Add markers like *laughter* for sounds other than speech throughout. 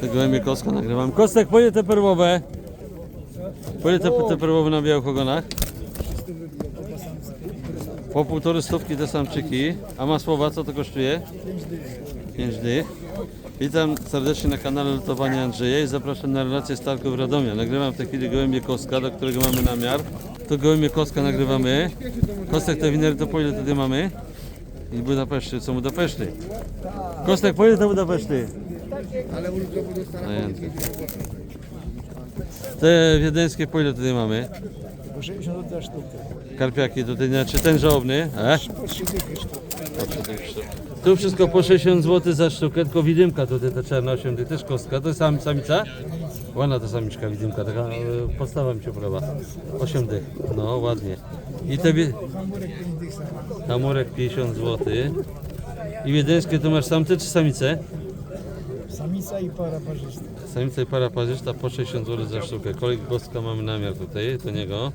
Te gołębie kostka nagrywam. Kostek, po ile te perłowe? Po te, te perłowe na białych ogonach? Po półtory stówki te samczyki. A masłowa co to kosztuje? 5 dych. Witam serdecznie na kanale Lutowania Andrzeja i zapraszam na relację z Targów Radomia. Nagrywam w tej chwili gołębie Kostka, do którego mamy namiar. To gołębie Kostka nagrywamy. Kostek te winery to po ile wtedy mamy? I Budapeszty, co Budapeszty? Kostek, po ile to Budapeszty? Zajęty. Te wiedeńskie po ile tutaj mamy? Po 60 za sztukę. Karpiaki tutaj, znaczy ten żołobny, e? Po 3 dychy sztukę. Tu wszystko po 60 zł za sztukę, tylko widymka tutaj ta czarna 8 dych, też kostka, to jest sam, samica? Ładna ta samiczka widymka, taka e, podstawa mi się podoba. 8 dych, no ładnie. I te wi- Hamurek 5 dych sam. hamurek 50 zł. I wiedeńskie to masz samce czy samice? Samica i para parzysta. Samica i para parzysta po 60 zł za sztukę. Kolegi kostka mamy namiar tutaj, do niego.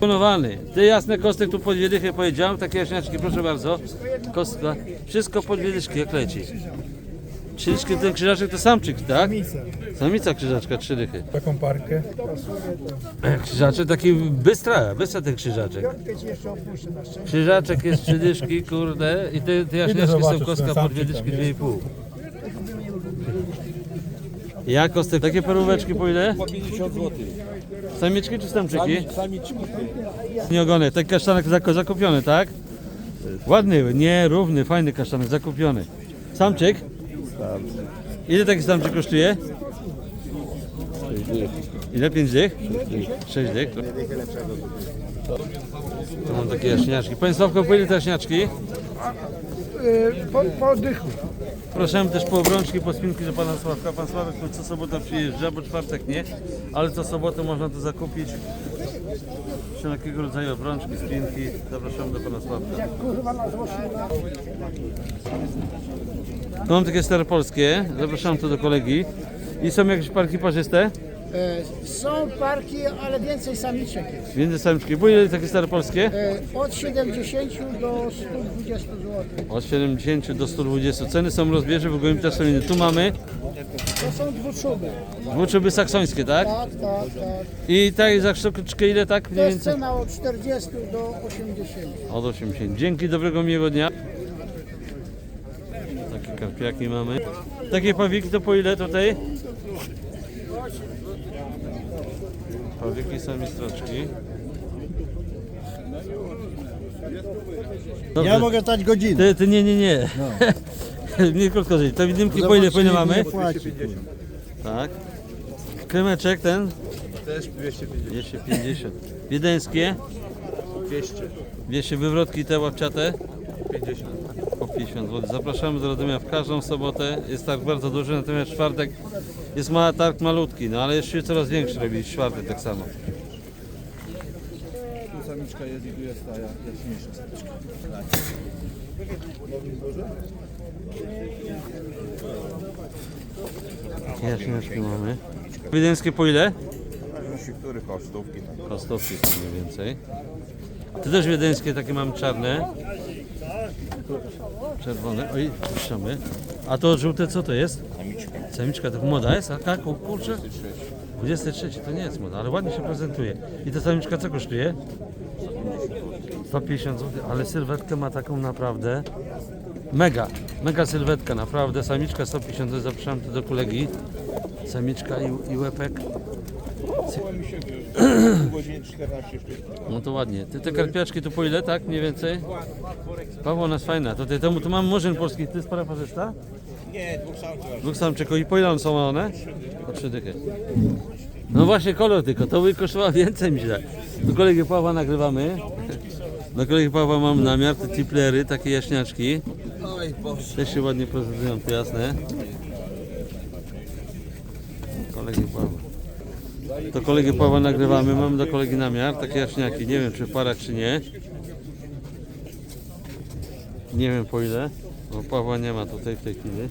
Ponowany. Ty jasne kostek tu po dwie dychy powiedziałem, takie jaśniaczki, proszę bardzo. Kostka, wszystko po dwie dyszki, jak leci. Dyszki, ten krzyżaczek to samczyk, tak? Samica. Samica krzyżaczka, trzy dychy. Taką parkę. Krzyżaczek taki bystra, bystra ten krzyżaczek. Krzyżaczek jest trzy dyszki, kurde, i te, te jaśniaczki są kostka po dwie dyszki, dwie i pół. Jak kostek, takie peróweczki po ile? Po 50 zł. Samiczki czy samczyki? Samiczki. Nie ogony, ten kasztanek zak- zakupiony, tak? Ładny, nie równy, fajny kasztanek, zakupiony. Samczyk? Ile taki samczyk kosztuje? Ile? 5 dych? 6 dych. Tu mam takie jaśniaczki. Panie Sławko, po ile te jaśniaczki? Po, po dychu. Proszę też po obrączki, po spinki do pana Sławka. Pan Sławek tu co sobota przyjeżdża, bo czwartek nie, ale co sobotę można to zakupić. Wszelkiego rodzaju obrączki, spinki. Zapraszam do pana Sławka. Tu mam takie staropolskie, zapraszam tu do kolegi. I są jakieś parki parzyste? E, Są parki, ale więcej samiczek jest. Między samiczki. Po ile takie staropolskie? E, Od 70 do 120 zł. Od 70 do 120. Ceny są rozbieże, w gołębi też są inne. Tu mamy To są dwuczuby. dwuczuby saksońskie, tak? Tak, tak, tak. I tak za sztuczkę ile tak? To Mniej jest więcej? cena od 40 do 80. Od 80. Dzięki, dobrego miłego dnia. Takie karpiaki mamy. Takie pawiki to po ile tutaj? Pawiki są stroczki. Dobrze. Ja mogę stać godzinę. Ty, ty nie, nie, nie. *laughs* nie krótko żyć. To widymki po ile, po ile mamy? Tak. Krymeczek ten? Też 250. 250. Wiedeńskie? 200. 200 wywrotki te łapciate? 50. po 50 zł. Zapraszamy do Radomia w każdą sobotę. Jest targ bardzo duży, natomiast czwartek jest ma, targ malutki, no ale jeszcze coraz większy robi czwartek tak samo. Tu samiczka jest i tu jest ta jaśniejsza samiczka. Jaśniaczki mamy. Wiedeńskie po ile? Zależności których kosztówki. Kostówki są mniej więcej. Ty też wiedeńskie takie mamy czarne. Czerwone. Oj, puszczamy. A to żółte co to jest? Samiczka. Samiczka to młoda jest? A tak, o kurczę. 23 to nie jest moda, ale ładnie się prezentuje. I ta samiczka co kosztuje? 150 zł, ale sylwetkę ma taką naprawdę mega, mega sylwetka, naprawdę. Samiczka 150 zł, zapraszam tu do kolegi. Samiczka i, i łepek. W godzinie 14 sztuk. No to ładnie. Ty te karpiaczki to po ile, tak? Mniej więcej? Paweł, ona jest fajna. Tutaj to, to mam murzyn polski. To jest para parzysta? Nie, dwóch samców. Dwóch samczyków. I po ile są one? Po trzy dychy. No właśnie kolor tylko. To by kosztowało więcej mi się tak. Do kolegi Pawła nagrywamy. Do kolegi Pawła mam namiar. Te tiplery, takie jaśniaczki. Oj Boże. Też się ładnie prezentują, to jasne. Kolegi Pawła. Do kolegi Pawła nagrywamy, mamy do kolegi namiar, takie jaśniaki, nie wiem czy w parach czy nie. Nie wiem po ile, bo Pawła nie ma tutaj w tej chwili.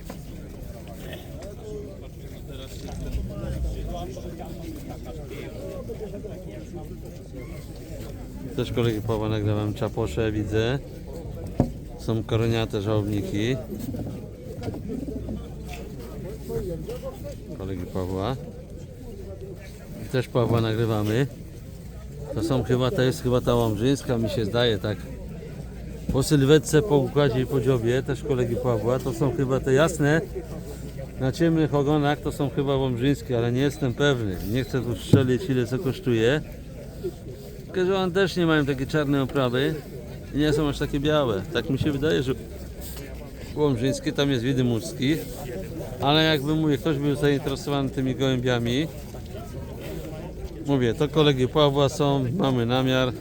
Też kolegi Pawła nagrywam, czaposze widzę. Są koroniate żałobniki. Kolegi Pawła. Też Pawła nagrywamy. To są chyba, to jest chyba ta łomżyńska, mi się zdaje tak. Po sylwetce, po układzie i po dziobie, też kolegi Pawła. To są chyba te jasne, na ciemnych ogonach to są chyba łomżyńskie, ale nie jestem pewny. Nie chcę tu strzelić ile co kosztuje. Tylko, że one też nie mają takie czarne oprawy i nie są aż takie białe. Tak mi się wydaje, że łomżyńskie, tam jest widymurski. Ale jakby mówię, ktoś był zainteresowany tymi gołębiami, mówię, to kolegi Pawła są, mamy namiar.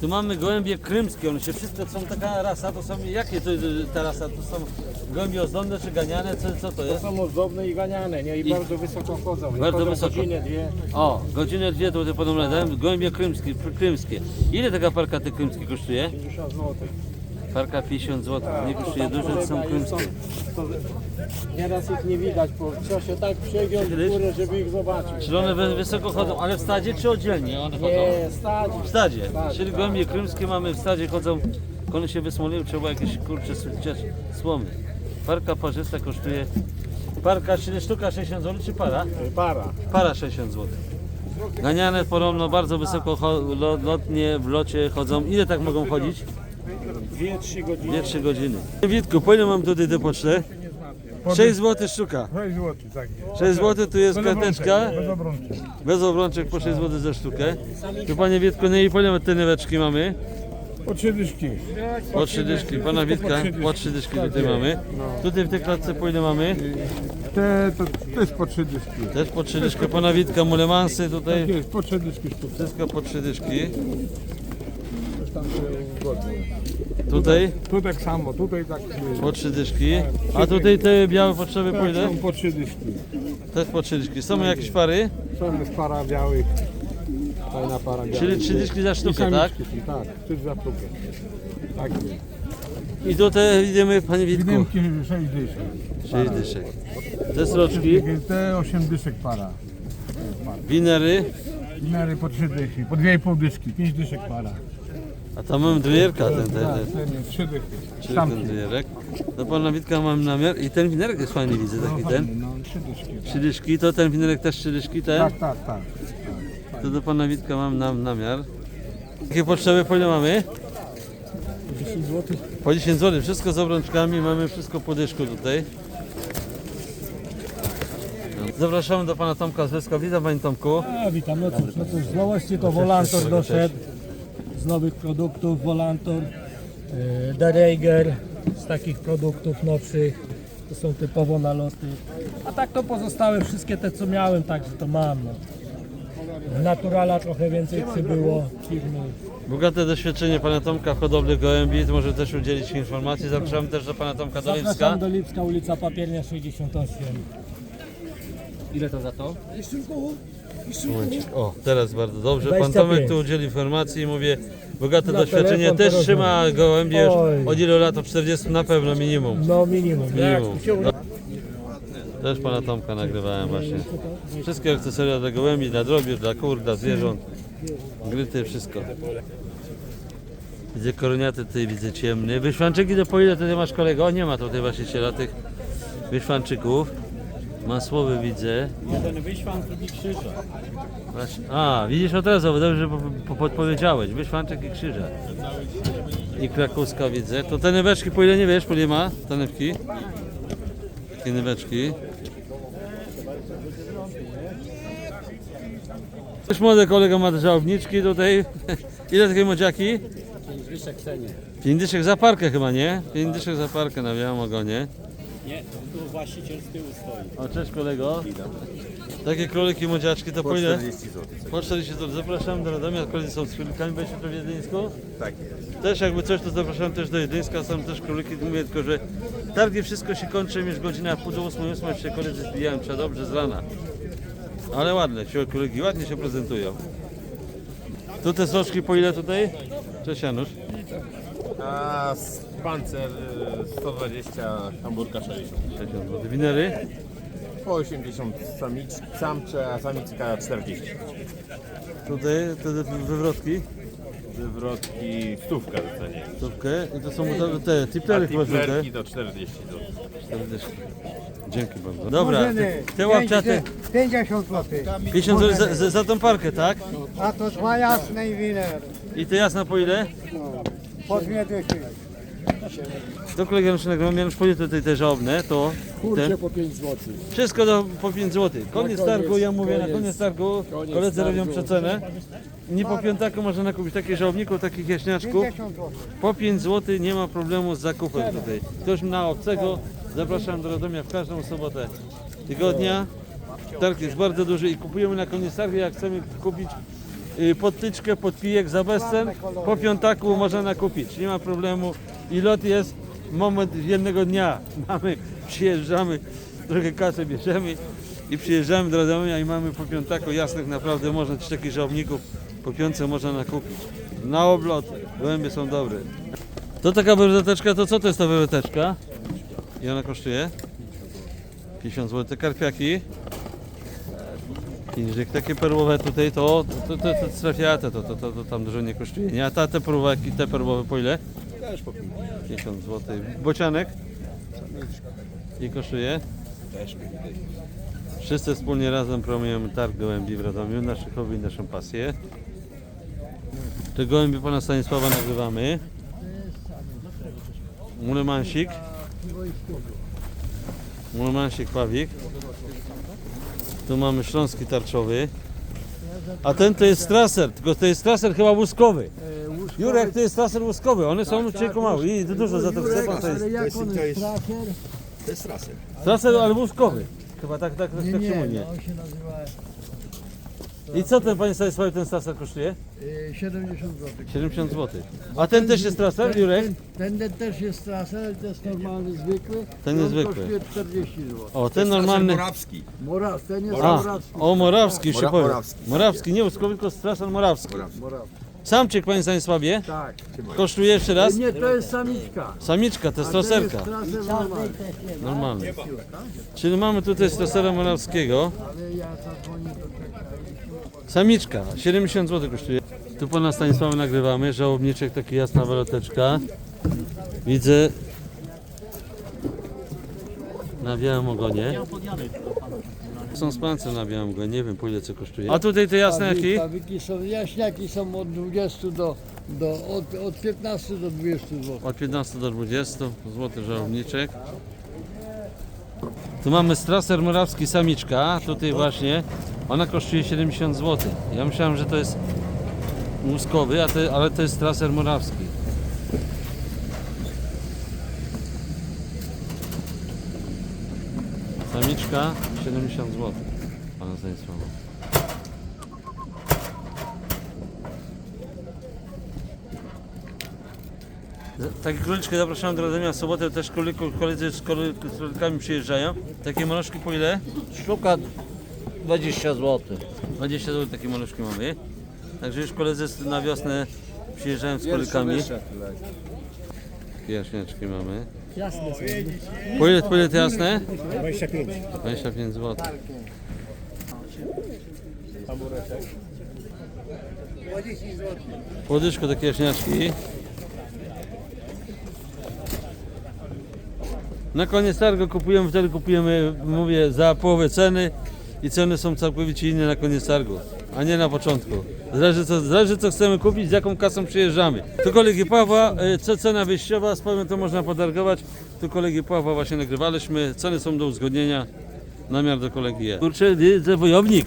Tu mamy gołębie krymskie, one się wszystkie są taka rasa, to są, jakie to jest ta rasa? To są gołębie ozdobne czy ganiane, co, co to jest? Są ozdobne i ganiane, nie? I, I- bardzo wysoko chodzą. I Bardzo chodzą wysoko. godzinę, dwie. O, godzinę dwie to podobno dałem, gołębie krymskie, krymskie. Ile taka parka te krymskie kosztuje? 50 zł. Parka 50 zł, nie kosztuje dużo, są krymskie. Nieraz ich nie widać, bo trzeba się tak przegiąć w górę, żeby ich zobaczyć. Czyli one wy- wysoko chodzą, ale w stadzie czy oddzielnie one chodzą? Nie, stać. W stadzie, czyli tak. gołębie krymskie mamy w stadzie, chodzą, one się wysmoliły, trzeba jakieś kurcze słomy. Parka parzysta kosztuje, parka czyli sztuka 60 zł czy para? Para. Para 60 zł. Ganiane podobno bardzo wysoko cho- lo- lotnie w locie chodzą. Ile tak mogą chodzić? 2-3 godziny. 2-3 godziny. Witku, po ile mam tutaj tę pocztę? 6 zł sztuka. 6 zł, tak. 6 zł tu jest karteczka. Bez obrączek. Bez obrączek po 6 zł za sztukę. Tu panie Witku, no i po ile te nyweczki mamy? Po 3 dyszki. Po 3 dyszki. Pana Witka, po 3 dyszki tutaj mamy. Tutaj w tej klatce po ile mamy? Te to też po 3 dyszki. Też po 3 dyszki. Pana Witka, mulemansy tutaj. Jest po 3 dyszki sztuka. Wszystko po 3 dyszki. Tutaj Tu tak samo, tutaj tak y, po 3 dyszki. A tutaj te białe potrzeby po tak, ile? są po 3 dyszki. Też po 3 dyszki. Są jakieś pary? Są jest para białych. Fajna para białych. Czyli 3 dyszki za I sztukę, tak? samiczki są, Tak, 3 za sztukę. Tak jest. I tutaj idziemy, panie Witku. Widymki 6 dyszek. 6 dyszek. Te sroczki, Te 8 dyszek para. winery, Miary po 3 dyszki, po 2,5 dyszki, 5 dyszek para. A tam mamy dwójerka, ten, ten, Tak, ten. ten jest 3 dychy. Czyli ten dwójerek. Do pana Witka mam namiar i ten winerek jest fajny, widzę taki No, ten. fajny, No, 3 dyszki. Trzy dyszki, to ten winerek też trzy dyszki, ten. Tak, tak, tak. To do pana Witka mam nam, namiar. Jakie potrzeby po ile mamy? 10 zł. Po 10 zł, wszystko z obrączkami, mamy wszystko po dyszku tutaj. Zapraszamy do pana Tomka z Wyska. Witam panie Tomku. A, witam. No cóż, no cóż, z nowości to Volantor doszedł. Nowych produktów Volantor, yy, Dereiger, z takich produktów nowszych. To są typowo naloty. A tak to pozostałe wszystkie te co miałem, także to mam. No. W Naturala trochę więcej przybyło firmy. Bogate doświadczenie pana Tomka w hodowli gołębi, to może też udzielić informacji. Zapraszamy też do pana Tomka do Lipska. Zapraszam do Lipska, ulica Papiernia 68. Ile to za to? Momencik. O, teraz bardzo dobrze. Pan 25. Tomek tu udzieli informacji i mówię, bogate Na doświadczenie. telefon Też porozmawiam. trzyma gołębie już Oj. od ilu lat? Od 40 na pewno minimum. No minimum. minimum. No. Też pana Tomka nagrywałem właśnie. Wszystkie akcesoria dla gołębi, dla drobiu, dla kur, dla zwierząt. Gryty, wszystko. Widzę koroniaty tutaj, widzę ciemny. Wyszwanczyki to po ile tutaj masz kolego? O, nie ma tutaj właściciela tych wyszwanczyków. Masłowy widzę. Jeden wyświan, drugi krzyża. Właśnie. A, widzisz od razu, dobrze, że po- po- podpowiedziałeś. Wyszwanczek i krzyża. I krakowska widzę. To te nyweczki po ile nie wiesz, po ile ma te nywki? Takie nyweczki. Też młody kolega ma żałobniczki tutaj. *laughs* Ile takie młodziaki? Wyszek cenie. Pięć dyszek za parkę chyba, nie? Pięć dyszek za parkę na białym ogonie. Nie, tu właściciel z tyłu stoi. O, cześć kolego. Takie króliki młodziaczki to po, ile? Po 40 zł. Zapraszam do Radomia, koledzy są z królikami, będziecie to w Jedyńsku? Tak jest. Też jakby coś, to zapraszam też do Jedyńska, są też króliki, mówię tylko, że targi wszystko się kończy już godzina pół do 8, 8 się koledzy zbijają, trzeba dobrze z rana. Ale ładne, się króliki ładnie się prezentują. Tu te soczki po ile tutaj? Cześć Janusz. A pancer y, 120, hamburka 60. 60 zł. Winery? Po 80 samic, samcze, a samiczka 40. Tutaj te wywrotki? wywrotki stówkę docenię. Stówkę i to są te, te A tiplery chyba żółte. tiplerki to 40 zł. 40. Dzięki bardzo. Dobra, te, te łapciate 50 zł. 50 zł za, za, za tą parkę, tak? A to dwa jasne i winer. I te jasna po ile? Po dwie dychy. To kolega już nagrał, miałem już tutaj te żałobne, to te, po 5 zł. wszystko do, po 5 zł. Koniec targu, ja mówię, na koniec targu koledzy robią przecenę. Nie po piątaku można kupić takich żałobników, takich jaśniaczków. 50 zł. Po 5 zł nie ma problemu z zakupem tutaj. Ktoś na obcego, zapraszam do Radomia w każdą sobotę tygodnia. Targ jest bardzo duży i kupujemy na koniec targu, jak chcemy kupić y, podtyczkę, podpijek za bezcen, po piątaku można kupić, nie ma problemu. I lot jest moment jednego dnia. Mamy, przyjeżdżamy, trochę kasy bierzemy i przyjeżdżamy do Radomia i mamy po piątaku jasnych naprawdę można czy takich żałobników po piątce można nakupić. Na oblot, gołębie są dobre. To taka wywroteczka, to co to jest ta wywroteczka? I ona kosztuje? 50 zł. Te karpiaki? Kinżyk, takie perłowe tutaj, to, to, to, to, to to, to, to, to tam dużo nie kosztuje. Nie, a ta, te perłowaki, te perłowe po ile? Też po 50 zł. Bocianek? I kosztuje? Też Wszyscy wspólnie razem promujemy targ gołębi w Radomiu, nasze hobby i naszą pasję. Te gołębie pana Stanisława nagrywamy. Mulemansik. Mulemansik Pawik. Tu mamy śląski tarczowy. A ten to jest traser, tylko to jest traser chyba łuskowy. Jurek to jest traser łuskowy, one są cieko małe i dużo za to chce pan to jest. jak on jest tracker? Traser, ale łuskowy. Chyba tak, tak, tak, tak się mówi. on się nazywa I co ten panie Stanisławie ten traser kosztuje? y, 70 zł. 70 zł. A ten też jest traser, Jurek? Ten, ten też jest traser, ale to jest normalny, zwykły. Ten jest zwykły. kosztuje 40 zł. O, ten normalny. Morawski. Moraw, ten jest A, morawski. o Morawski się Mora- powie. Morawski. Morawski, nie łuskowy, tylko traser Morawski. Moraw. Samczyk panie Stanisławie Tak. kosztuje jeszcze raz? Nie, to jest samiczka. Samiczka, to jest A to jest traserka. traser normalny. Normalny. Czyli mamy tutaj z trasera Morawskiego. Samiczka, 70 zł kosztuje. Tu pana Stanisława nagrywamy, żałobniczek, taki jasna waloteczka. Widzę na białym ogonie. Są spancem na białym ogonie, nie wiem po ile co kosztuje. A tutaj te jasne jaki? Pawiki są, jaśniaki są od 20 do, do od, od 15 do 20 zł. Od 15 do 20 zł żałobniczek. Tu mamy straser morawski samiczka, tutaj właśnie. Ona kosztuje 70 zł. Ja myślałem, że to jest łuskowy, a ale to jest straser morawski. Samiczka 70 zł. Pana Stanisława. Takie króliczki zapraszam do Radomia w sobotę, też koledzy, koledzy z z królikami przyjeżdżają. Takie maloszki po ile? Sztuka 20 zł. 20 zł takie maluszki mamy. Także już koledzy na wiosnę przyjeżdżają z kolikami. Jaśniaczki mamy. Jasne są. Po ile te jasne? 25. 25 zł. Po dyszku takie jaśniaczki. Na koniec targu kupujemy, wtedy kupujemy, mówię, za połowę ceny i ceny są całkowicie inne na koniec targu, a nie na początku. Zależy co, zależy co chcemy kupić, z jaką kasą przyjeżdżamy. Tu kolegi Pawła, e, co cena wyjściowa, z Pawłem to można podargować. Tu kolegi Pawła właśnie nagrywaliśmy, ceny są do uzgodnienia. Namiar do kolegi jest. Kurczę, widzę wojownik.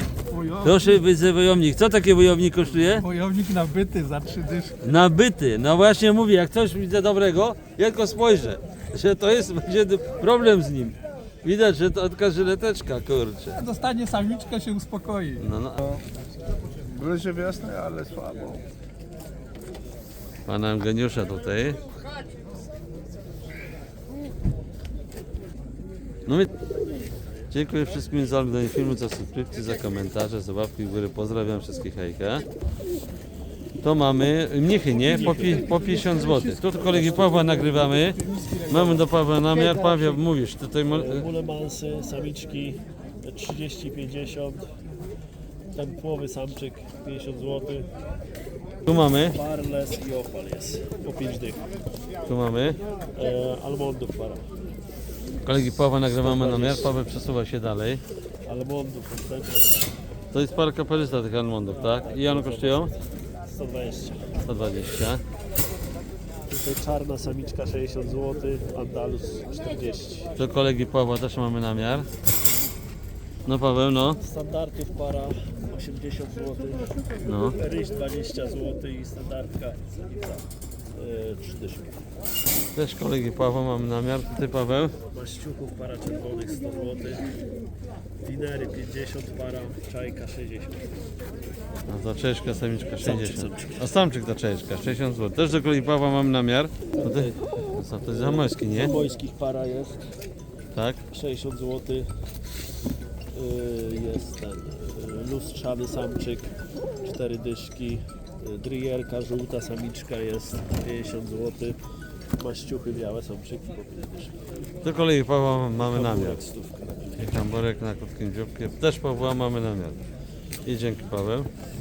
Proszę, widzę wojownik. Co takie wojownik kosztuje? Wojownik nabyty za trzy dyszki. Nabyty. No właśnie mówię, jak coś widzę dobrego, ja tylko spojrzę, że to jest *laughs* będzie problem z nim. Widać, że to taka żyleteczka, kurczę. Dostanie samiczkę, się uspokoi. No, no. Bliżej wiosny, ale słabo. Pana Eugeniusza tutaj. No i dziękuję wszystkim za oglądanie filmu, za subskrypcję, za komentarze, za łapki w górę. Pozdrawiam wszystkich hejka. To mamy mnichy, nie? Po, pi, po 50 zł. Tu kolegi Pawła nagrywamy. Mamy do Pawła namiar. Paweł, mówisz, tutaj... Mulemansy, samiczki 30-50, ten płowy samczyk 50 zł, Tu mamy, Barles i Opal jest. Po 5 dych. tu mamy. E, almondów para. Kolegi Pawła nagrywamy na miar, Paweł przesuwa się dalej. Almondów To jest para kapelusta tych almondów, tak? I one kosztują? 120. 120. Tutaj czarna samiczka 60 zł, Andalus 40. To kolegi Pawła też mamy namiar. No Paweł, no. Standardów para 80 zł, No. ryż 20 zł i standardka samica e, 3 dyszki. Też kolegi Pawła mamy namiar. Ty Paweł. Maściuchów para czerwonych 100 zł, winery 50 para, czajka 60. No to czeszka, samiczka 60. samczyk. A samczyk to czeszka, 60 zł. Też do kolegi Pawła mamy namiar. No to, co, to jest zamojski, nie? Bojskich para jest Tak? 60 zł. Jest ten y, lustrzany samczyk, 4 dyszki. Y, Dryjerka żółta samiczka jest 50 zł. Maściuchy białe samczyki po 5 dyszki. Do kolegi Pawła mamy namiar. Stówka. I kamborek na krótkim dzióbkiem. Też Pawła mamy namiar. I dzięki Paweł. Do